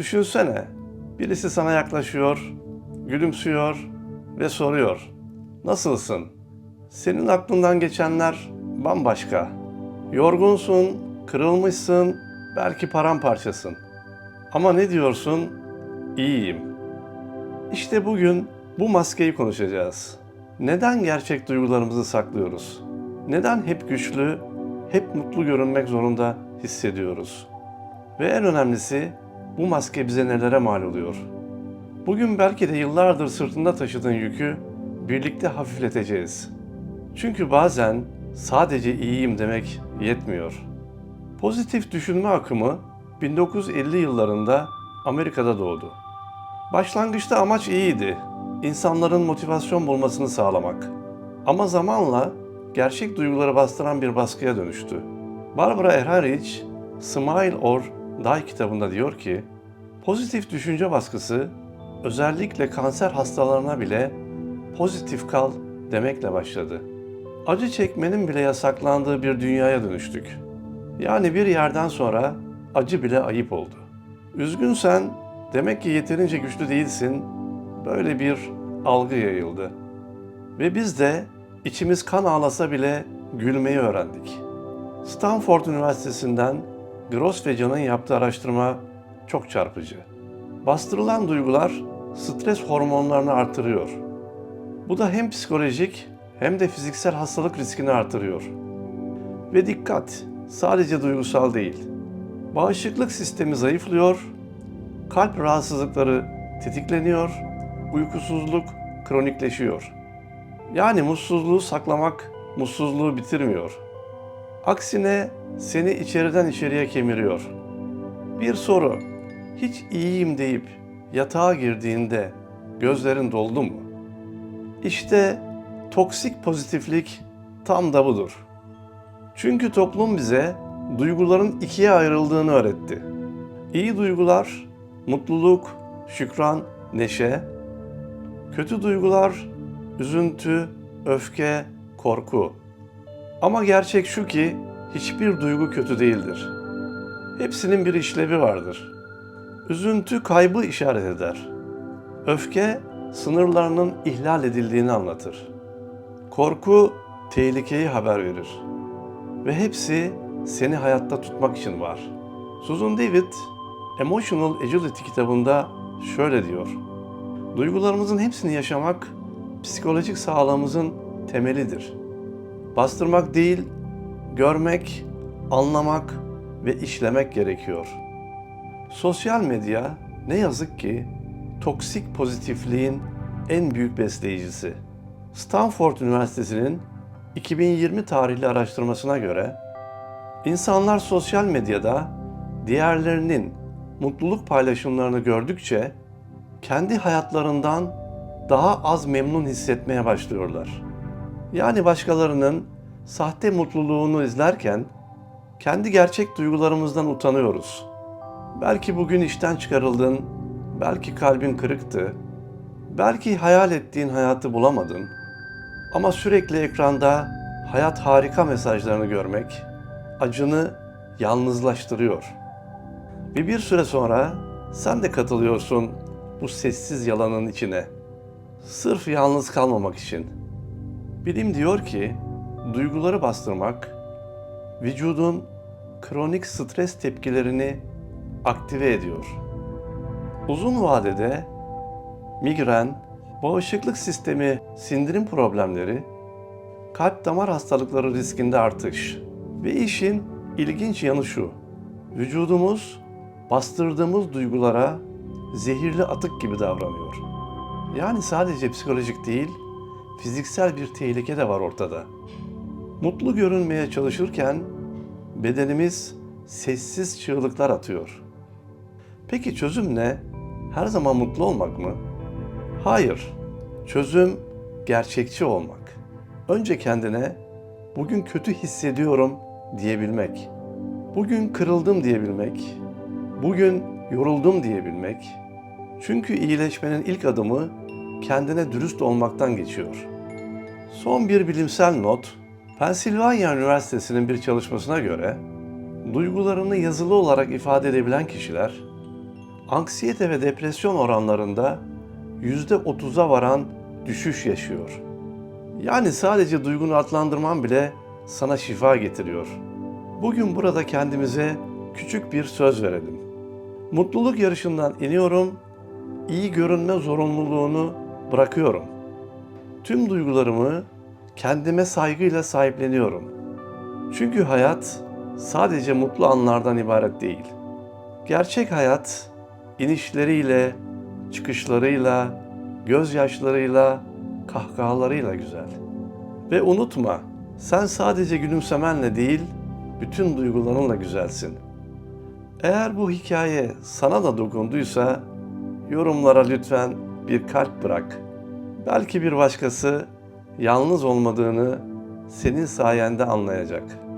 Düşünsene, birisi sana yaklaşıyor, gülümsüyor ve soruyor. Nasılsın? Senin aklından geçenler bambaşka. Yorgunsun, kırılmışsın, belki paramparçasın. Ama ne diyorsun? İyiyim. İşte bugün bu maskeyi konuşacağız. Neden gerçek duygularımızı saklıyoruz? Neden hep güçlü, hep mutlu görünmek zorunda hissediyoruz? Ve en önemlisi bu maske bize nelere mal oluyor? Bugün belki de yıllardır sırtında taşıdığın yükü birlikte hafifleteceğiz. Çünkü bazen sadece iyiyim demek yetmiyor. Pozitif düşünme akımı 1950 yıllarında Amerika'da doğdu. Başlangıçta amaç iyiydi. İnsanların motivasyon bulmasını sağlamak. Ama zamanla gerçek duyguları bastıran bir baskıya dönüştü. Barbara Ehrenreich, Smile or Die kitabında diyor ki, pozitif düşünce baskısı özellikle kanser hastalarına bile pozitif kal demekle başladı. Acı çekmenin bile yasaklandığı bir dünyaya dönüştük. Yani bir yerden sonra acı bile ayıp oldu. Üzgünsen demek ki yeterince güçlü değilsin. Böyle bir algı yayıldı. Ve biz de içimiz kan ağlasa bile gülmeyi öğrendik. Stanford Üniversitesi'nden Gross ve Can'ın yaptığı araştırma çok çarpıcı. Bastırılan duygular stres hormonlarını artırıyor. Bu da hem psikolojik hem de fiziksel hastalık riskini artırıyor. Ve dikkat, sadece duygusal değil. Bağışıklık sistemi zayıflıyor, kalp rahatsızlıkları tetikleniyor, uykusuzluk kronikleşiyor. Yani mutsuzluğu saklamak mutsuzluğu bitirmiyor. Aksine seni içeriden içeriye kemiriyor. Bir soru, hiç iyiyim deyip yatağa girdiğinde gözlerin doldu mu? İşte toksik pozitiflik tam da budur. Çünkü toplum bize duyguların ikiye ayrıldığını öğretti. İyi duygular, mutluluk, şükran, neşe. Kötü duygular, üzüntü, öfke, korku. Ama gerçek şu ki hiçbir duygu kötü değildir. Hepsinin bir işlevi vardır. Üzüntü kaybı işaret eder. Öfke sınırlarının ihlal edildiğini anlatır. Korku tehlikeyi haber verir. Ve hepsi seni hayatta tutmak için var. Susan David, Emotional Agility kitabında şöyle diyor. Duygularımızın hepsini yaşamak psikolojik sağlığımızın temelidir. Bastırmak değil, görmek, anlamak ve işlemek gerekiyor. Sosyal medya ne yazık ki toksik pozitifliğin en büyük besleyicisi. Stanford Üniversitesi'nin 2020 tarihli araştırmasına göre insanlar sosyal medyada diğerlerinin mutluluk paylaşımlarını gördükçe kendi hayatlarından daha az memnun hissetmeye başlıyorlar. Yani başkalarının sahte mutluluğunu izlerken kendi gerçek duygularımızdan utanıyoruz. Belki bugün işten çıkarıldın, belki kalbin kırıktı, belki hayal ettiğin hayatı bulamadın. Ama sürekli ekranda hayat harika mesajlarını görmek acını yalnızlaştırıyor. Ve bir süre sonra sen de katılıyorsun bu sessiz yalanın içine. Sırf yalnız kalmamak için. Bilim diyor ki duyguları bastırmak vücudun kronik stres tepkilerini aktive ediyor. Uzun vadede migren, bağışıklık sistemi sindirim problemleri, kalp damar hastalıkları riskinde artış ve işin ilginç yanı şu. Vücudumuz bastırdığımız duygulara zehirli atık gibi davranıyor. Yani sadece psikolojik değil, fiziksel bir tehlike de var ortada. Mutlu görünmeye çalışırken bedenimiz sessiz çığlıklar atıyor. Peki çözüm ne? Her zaman mutlu olmak mı? Hayır. Çözüm gerçekçi olmak. Önce kendine bugün kötü hissediyorum diyebilmek. Bugün kırıldım diyebilmek. Bugün yoruldum diyebilmek. Çünkü iyileşmenin ilk adımı kendine dürüst olmaktan geçiyor. Son bir bilimsel not, Pennsylvania Üniversitesi'nin bir çalışmasına göre duygularını yazılı olarak ifade edebilen kişiler anksiyete ve depresyon oranlarında %30'a varan düşüş yaşıyor. Yani sadece duygunu adlandırman bile sana şifa getiriyor. Bugün burada kendimize küçük bir söz verelim. Mutluluk yarışından iniyorum, iyi görünme zorunluluğunu bırakıyorum. Tüm duygularımı kendime saygıyla sahipleniyorum. Çünkü hayat sadece mutlu anlardan ibaret değil. Gerçek hayat inişleriyle, çıkışlarıyla, gözyaşlarıyla, kahkahalarıyla güzel. Ve unutma, sen sadece gülümsemenle değil, bütün duygularınla güzelsin. Eğer bu hikaye sana da dokunduysa, yorumlara lütfen bir kalp bırak. Belki bir başkası yalnız olmadığını senin sayende anlayacak.''